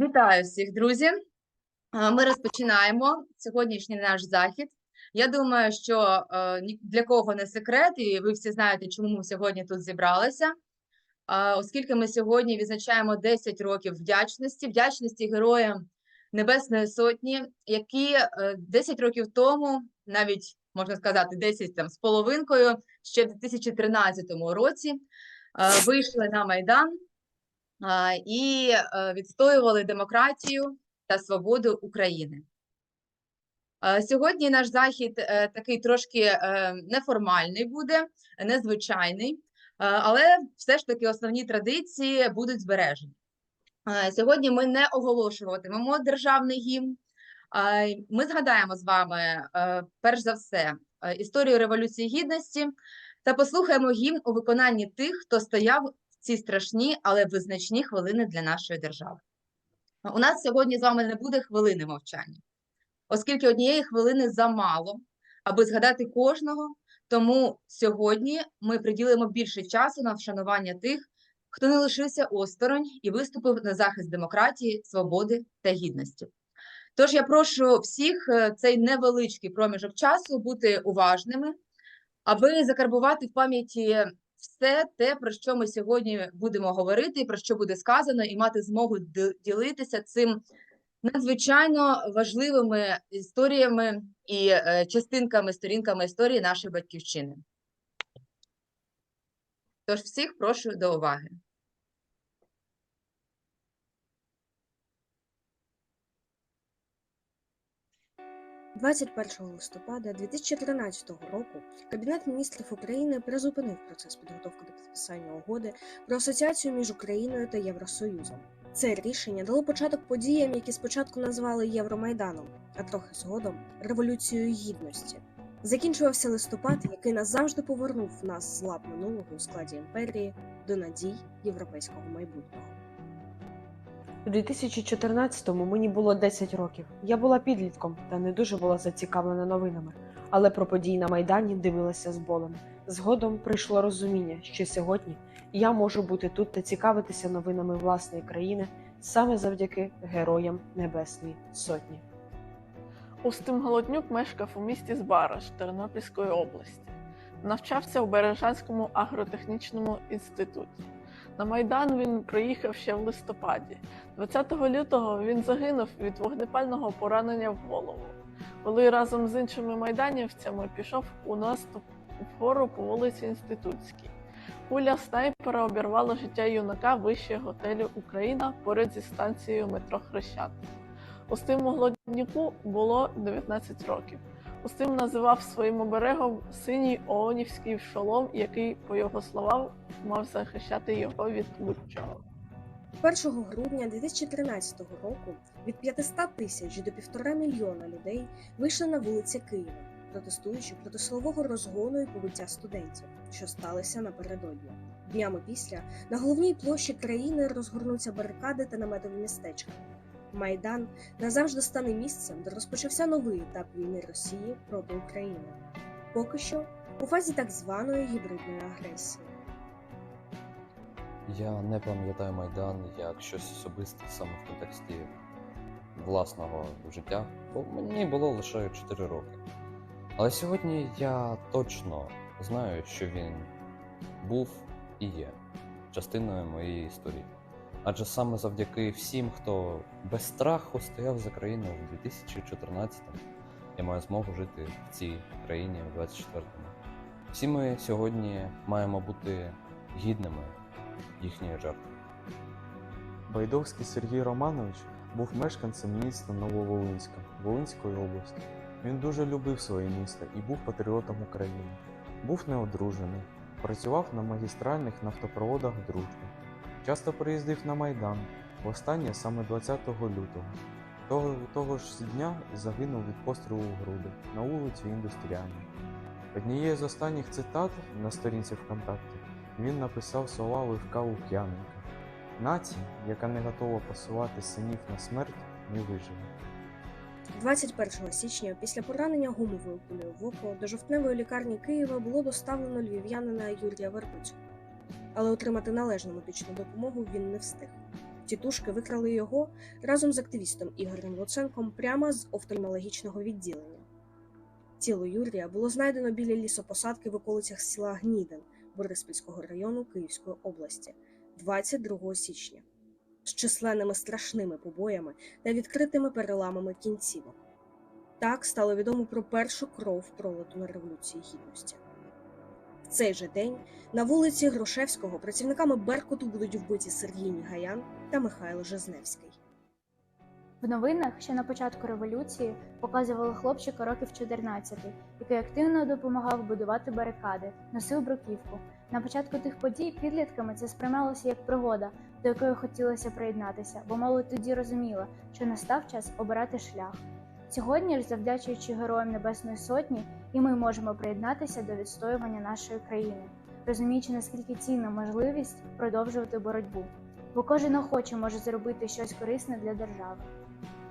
Вітаю всіх, друзі. Е, Ми розпочинаємо сьогоднішній наш захід. Я думаю, що е, для кого не секрет, і ви всі знаєте, чому ми сьогодні тут зібралися. Е, Оскільки ми сьогодні відзначаємо 10 років вдячності, вдячності героям Небесної Сотні, які е, 10 років тому, навіть можна сказати, 10 там з половинкою, ще в 2013 році вийшли на Майдан і е, відстоювали демократію та свободу України. Е, Сьогодні наш захід е, такий трошки неформальний буде, незвичайний, але все ж таки основні традиції будуть збережені. Сьогодні ми не оголошуватимемо державний гімн. Ми згадаємо з вами, перш за все, історію Революції Гідності та послухаємо гімн у виконанні тих, хто стояв ці страшні, але визначні хвилини для нашої держави. У нас сьогодні з вами не буде хвилини мовчання, оскільки однієї хвилини замало, аби згадати кожного. Тому сьогодні ми приділимо більше часу на вшанування тих, хто не лишився осторонь і виступив на захист демократії, свободи та гідності. Тож я прошу всіх е, цей невеличкий проміжок часу бути уважними, аби закарбувати в пам'яті все те, про що ми сьогодні будемо говорити, про що буде сказано, і мати змогу ділитися цим надзвичайно важливими історіями і е, частинками, сторінками історії нашої батьківщини. Тож всіх прошу до уваги. 21 листопада 2013 року Кабінет міністрів України призупинив процес підготовки до підписання угоди про асоціацію між Україною та Євросоюзом. Це рішення дало початок подіям, які спочатку назвали Євромайданом, а трохи згодом Революцією Гідності. Закінчувався листопад, який назавжди повернув нас з лап минулого у складі імперії до надій європейського майбутнього. У 2014-му мені було 10 років. Я була підлітком та не дуже була зацікавлена новинами, але про події на Майдані дивилася з болем. Згодом прийшло розуміння, що сьогодні я можу бути тут та цікавитися новинами власної країни саме завдяки героям Небесної Сотні. Устим Голоднюк мешкав у місті Збараж Тернопільської області. Навчався у Бережанському агротехнічному інституті. На Майдан він приїхав ще в листопаді. 20 лютого він загинув від вогнепального поранення в голову, коли разом з іншими майданівцями пішов у наступ вгору по вулиці Інститутській. Куля снайпера обірвала життя юнака вище готелю Україна поряд зі станцією метро Хрещатик. Устиму Глоднюку було 19 років. Устим називав своїм оберегом синій оонівський шолом, який, по його словам, мав захищати його від будь-чого. 1 грудня 2013 року від 500 тисяч до півтора мільйона людей вийшли на вулиці Києва, протестуючи проти силового розгону і побиття студентів, що сталося напередодні. Днями після на головній площі країни розгорнуться барикади та наметові містечка. Майдан назавжди стане місцем, де розпочався новий етап війни Росії проти України. Поки що у фазі так званої гібридної агресії. Я не пам'ятаю Майдан як щось особисте саме в контексті власного життя, бо мені було лише 4 роки. Але сьогодні я точно знаю, що він був і є частиною моєї історії. Адже саме завдяки всім, хто без страху стояв за країну в 2014-му, я маю змогу жити в цій країні в 24-му. Всі ми сьогодні маємо бути гідними їхньої жертви. Байдовський Сергій Романович був мешканцем міста Нововолинська Волинської області. Він дуже любив своє місто і був патріотом України. Був неодружений, працював на магістральних нафтопроводах дружби. Часто приїздив на Майдан, востаннє саме 20 лютого. Того, того ж дня загинув від пострілу в груди на вулиці Індустріальній. Однією з останніх цитат на сторінці ВКонтакті він написав слова Левка Лук'яненка. Нація, яка не готова посилати синів на смерть, не виживе. 21 січня після поранення гумовою кулею в око до жовтневої лікарні Києва було доставлено львів'янина Юрія Вербицького. Але отримати належну медичну допомогу він не встиг. Тітушки викрали його разом з активістом Ігорем Луценком прямо з офтальмологічного відділення. Тіло Юрія було знайдено біля лісопосадки в околицях села Гнідин Бориспільського району Київської області 22 січня з численними страшними побоями та відкритими переламами кінцівок. Так стало відомо про першу кров пролиту на Революції Гідності. Цей же день на вулиці Грушевського працівниками Беркуту будуть вбиті Сергій Нігаян та Михайло Жизневський. В новинах ще на початку революції показували хлопчика років 14, який активно допомагав будувати барикади, носив бруківку. На початку тих подій підлітками це сприймалося як пригода, до якої хотілося приєднатися, бо молодь тоді розуміла, що настав час обирати шлях. Сьогодні ж, завдячуючи героям Небесної Сотні, і ми можемо приєднатися до відстоювання нашої країни, розуміючи, наскільки цінна можливість продовжувати боротьбу, бо кожен охоче може зробити щось корисне для держави.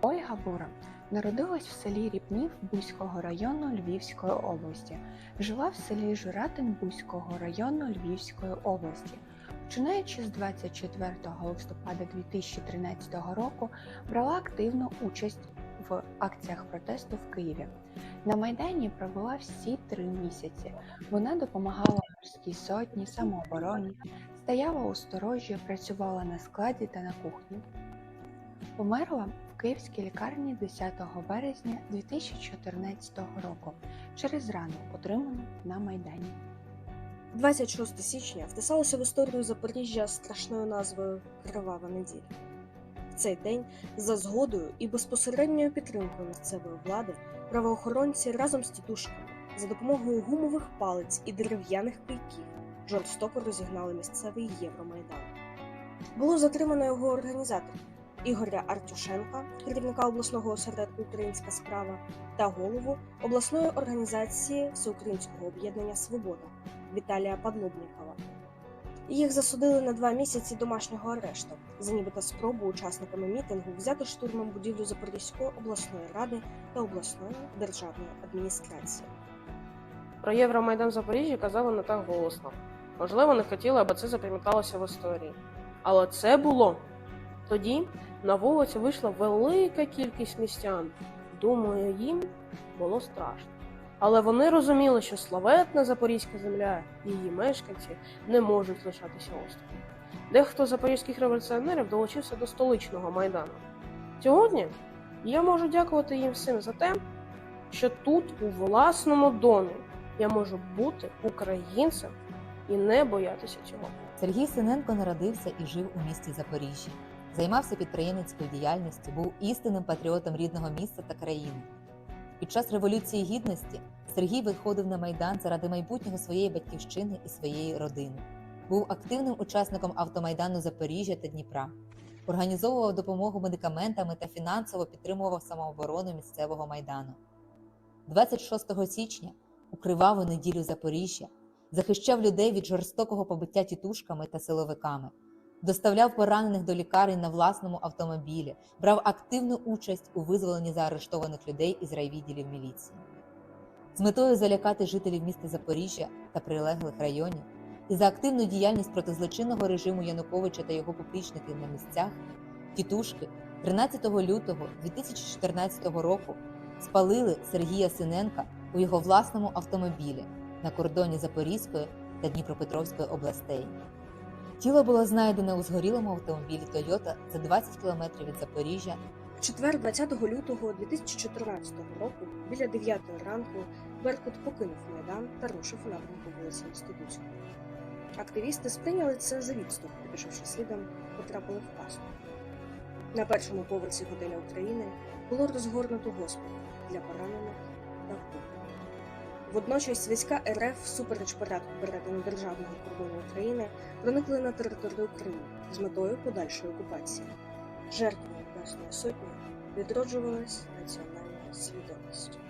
Ольга Бура народилась в селі Ріпнів Бузького району Львівської області. Жила в селі Журатин Бузького району Львівської області. Починаючи з 24 листопада 2013 року, брала активну участь в акціях протесту в Києві. На Майдані провела всі три місяці. Вона допомагала морській сотні, самообороні, стояла у сторожі, працювала на складі та на кухні. Померла в київській лікарні 10 березня 2014 року через рану, отриману на Майдані. 26 січня втисалося в історію Запоріжжя страшною назвою Кривава неділя. В цей день, за згодою і безпосередньою підтримкою місцевої влади, правоохоронці разом з тітушками за допомогою гумових палиць і дерев'яних кийків жорстоко розігнали місцевий Євромайдан. Було затримано його організаторів Ігоря Артюшенка, керівника обласного осередку Українська справа, та голову обласної організації Всеукраїнського об'єднання Свобода Віталія Падлобнікова. Їх засудили на два місяці домашнього арешту за нібито спробу учасниками мітингу взяти штурмом будівлю Запорізької обласної ради та обласної державної адміністрації. Про Євромайдан в Запоріжжі казали не так голосно. Можливо, не хотіли, аби це запам'яталося в історії. Але це було. Тоді на вулицю вийшла велика кількість містян. Думаю, їм було страшно. Але вони розуміли, що славетна запорізька земля і її мешканці не можуть лишатися осторонь. Дехто з запорізьких революціонерів долучився до столичного майдану. Сьогодні я можу дякувати їм всім за те, що тут, у власному домі, я можу бути українцем і не боятися цього. Сергій Синенко народився і жив у місті Запоріжжя. Займався підприємницькою діяльністю, був істинним патріотом рідного міста та країни. Під час Революції Гідності Сергій виходив на Майдан заради майбутнього своєї батьківщини і своєї родини. Був активним учасником автомайдану Запоріжжя та Дніпра, організовував допомогу медикаментами та фінансово підтримував самооборону місцевого майдану. 26 січня у криваву неділю Запоріжжя захищав людей від жорстокого побиття тітушками та силовиками, доставляв поранених до лікарень на власному автомобілі, брав активну участь у визволенні заарештованих людей із райвідділів міліції. З метою залякати жителів міста Запоріжжя та прилеглих районів за активну діяльність проти злочинного режиму Януковича та його поплічників на місцях, тітушки 13 лютого 2014 року спалили Сергія Синенка у його власному автомобілі на кордоні Запорізької та Дніпропетровської областей. Тіло було знайдено у згорілому автомобілі Toyota за 20 кілометрів від Запоріжжя. В четвер, 20 лютого 2014 року, біля 9 ранку, Беркут покинув Майдан та рушив напрямку вулиці Інститутської. Активісти сприйняли це за відступ і, пішовши слідом, потрапили в пастку. На першому поверсі готеля України було розгорнуто госпіталь для поранених та вбитих. Водночас війська РФ всупереч порядку перетину державного кордону України проникли на територію України з метою подальшої окупації. Жертвою Небесної Сотні відроджувалась національна свідомість.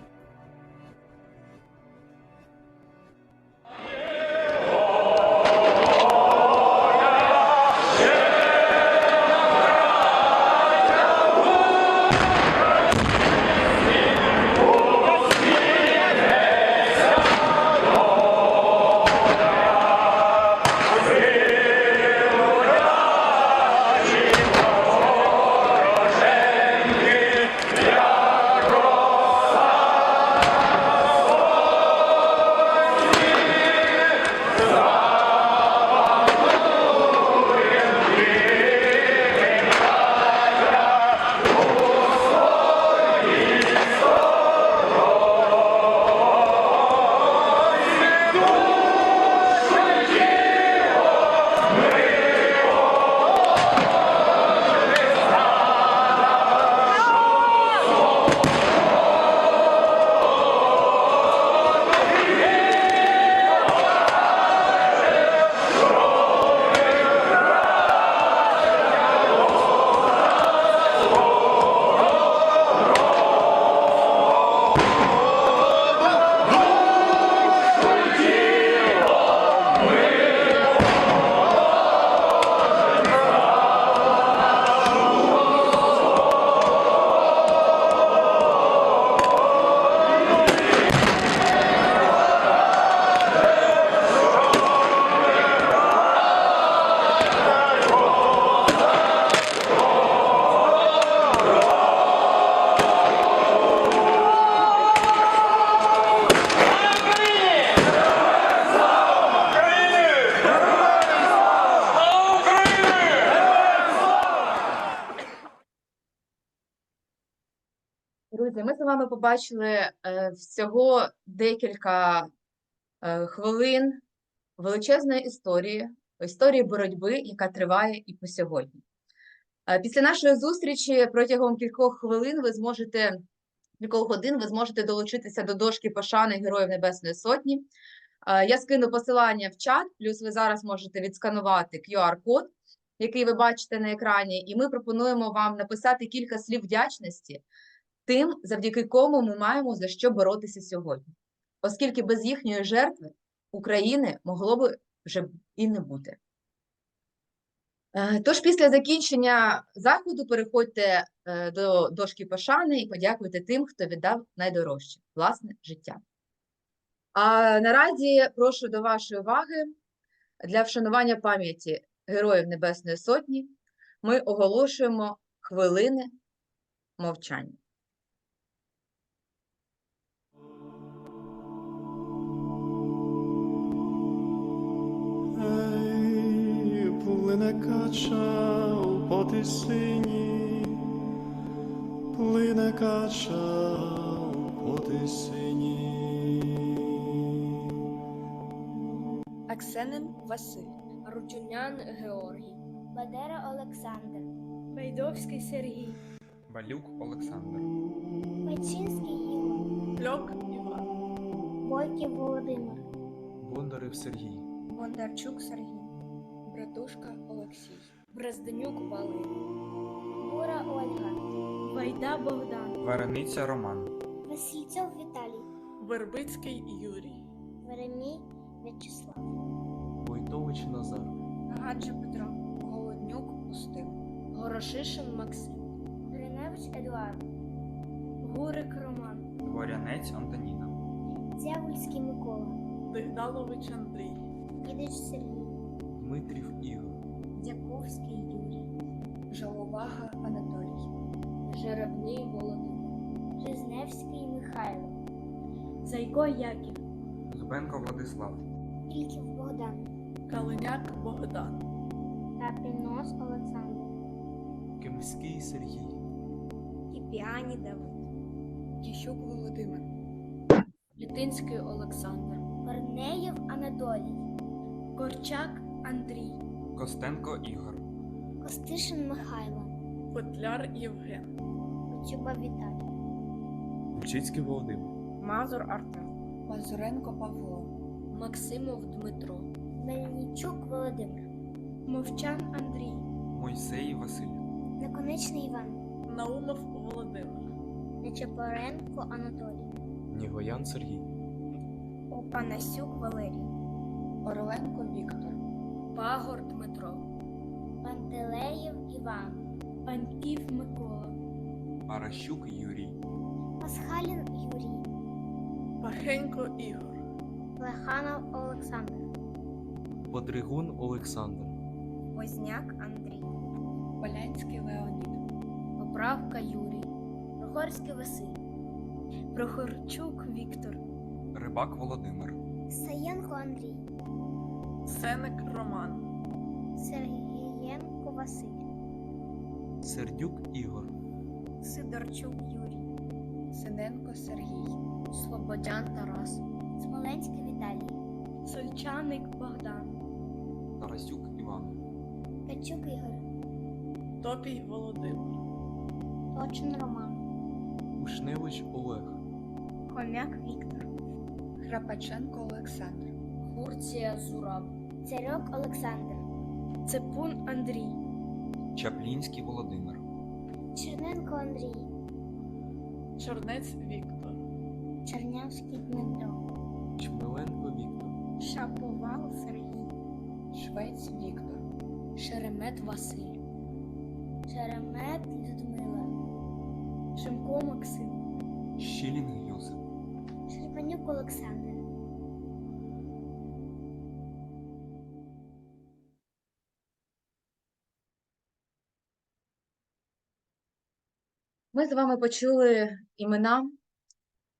Вами побачили е, всього декілька е, хвилин величезної історії, історії боротьби, яка триває і по сьогодні. Е, Після нашої зустрічі протягом кількох хвилин ви зможете, кількох годин ви зможете долучитися до дошки пошани Героїв Небесної Сотні. Я скину посилання в чат, плюс ви зараз можете відсканувати QR-код, який ви бачите на екрані, і ми пропонуємо вам написати кілька слів вдячності тим, завдяки кому ми маємо за що боротися сьогодні. Оскільки без їхньої жертви України могло би вже і не бути. Е, Тож після закінчення заходу переходьте е, до дошки пошани і подякуйте тим, хто віддав найдорожче власне життя. А наразі прошу до вашої уваги для вшанування пам'яті Героїв Небесної Сотні ми оголошуємо хвилини мовчання. Ей, плине кача у потисині, плине кача у потисині. Аксенин Василь. Рутюнян Георгій, Бадера Олександр, Байдовський Сергій, Балюк Олександр. Печінський Ігор, Льок Іван. Бойків Володимир, Бондарев Сергій. Бондарчук Сергій. Братушка Олексій. Брезденюк Валерій, Гура Ольга, Вайда Богдан, Варениця Роман. Васильцов Віталій, Вербицький Юрій. Веремій В'ячеслав, Войтович Назар. Гаджа Петро. Голоднюк Устим. Горошишин Максим, Гриневич Едуард, Гурик Роман, Дворянець Антоніна. Дзявульський Микола, Дигдалович Андрій. Дідич Сергій, Дмитрів Ігор. Дяковський Юрій, Жаловага Анатолій. Жеребний Володимир, Жизневський Михайло, Зайко Яків, Зубенко Владислав. Ільків Богдан, Калиняк Богдан. Капінос Олександр, Кемський Сергій. Кіпіані Давид, Тіщук Володимир. Літинський Олександр, Корнеєв Анатолій, Корчак Андрій, Костенко Ігор. Костишин Михайло, Котляр Євген. Кочуба Віталій, Ключицький Володимир. Мазур Артем, Мазуренко Павло. Максимов Дмитро, Мельничук Володимир, Мовчан Андрій, Мойсей Василь. Наконечний Іван, Наумов Володимир. Нечапоренко Анатолій, Нігоян Сергій. Опанасюк Валерій, Орленко Віктор. Пагор Дмитро, Пантелеєв Іван, Паньків Микола, Паращук Юрій. Пасхалін Юрій, Пахенько Ігор. Леханов Олександр, Подригун Олександр. Возняк Андрій, Полянський Леонід. Поправка Юрій, Прохорський Василь, Прохорчук Віктор, Рибак Володимир. Саєнко Андрій, Сеник Роман. Сергієнко Василь, Сердюк Ігор. Сидорчук Юрій, Синенко Сергій. Слободян Тарас, Смоленський Віталій, Сольчаник Богдан, Тарасюк Іван. Качук Ігор, Топій Володимир. Точин Роман, Ушневич Олег. Хомяк Віктор, Храпаченко Олександр. Хурція Зураб, Царьок Олександр, Цепун Андрій, Чаплінський Володимир. Черненко Андрій, Чорнець Віктор. Чернявський Дмитро, Чмеленко Віктор. Шаповал Сергій, Швець Віктор. Шеремет Василь, Шеремет Людмила, Шимко Максим, Щілінг Йосип. Шерпанюк Олександр, Ми з вами почули імена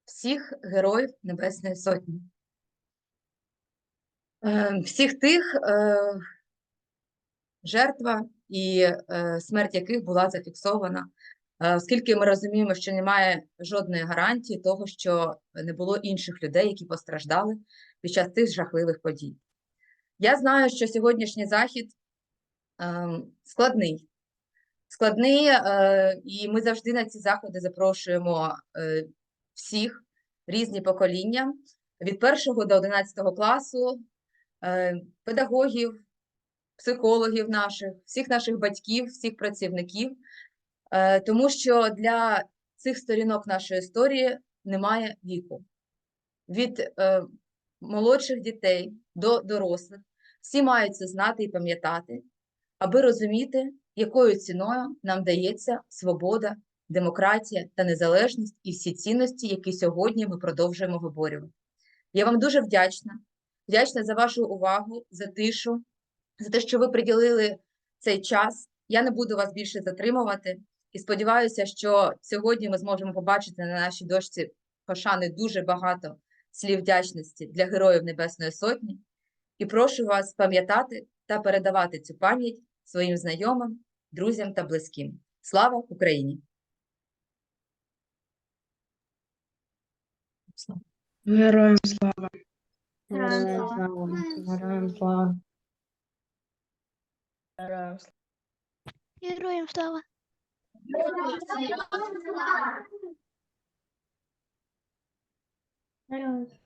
всіх героїв Небесної Сотні. Е, Всіх тих, е, жертва і е, смерть яких була зафіксована оскільки ми розуміємо, що немає жодної гарантії того, що не було інших людей, які постраждали під час цих жахливих подій. Я знаю, що сьогоднішній захід ем, складний. Складний, е, і ми завжди на ці заходи запрошуємо е, всіх різні покоління. Від першого до 11 класу, е, педагогів, психологів наших, всіх наших батьків, всіх працівників, тому що для цих сторінок нашої історії немає віку. Від молодших дітей до дорослих. Всі мають це знати і пам'ятати, аби розуміти, якою ціною нам дається свобода, демократія та незалежність і всі цінності, які сьогодні ми продовжуємо виборювати. Я вам дуже вдячна, вдячна за вашу увагу, за тишу, за те, що ви приділили цей час. Я не буду вас більше затримувати і сподіваюся, що сьогодні ми зможемо побачити на нашій дошці пошани дуже багато слів вдячності для Героїв Небесної Сотні. І прошу вас пам'ятати та передавати цю пам'ять своїм знайомим, друзям та близьким. Слава Україні! Героям слава. Героям слава. Героям слава. Героям слава. Героям слава! Героям слава.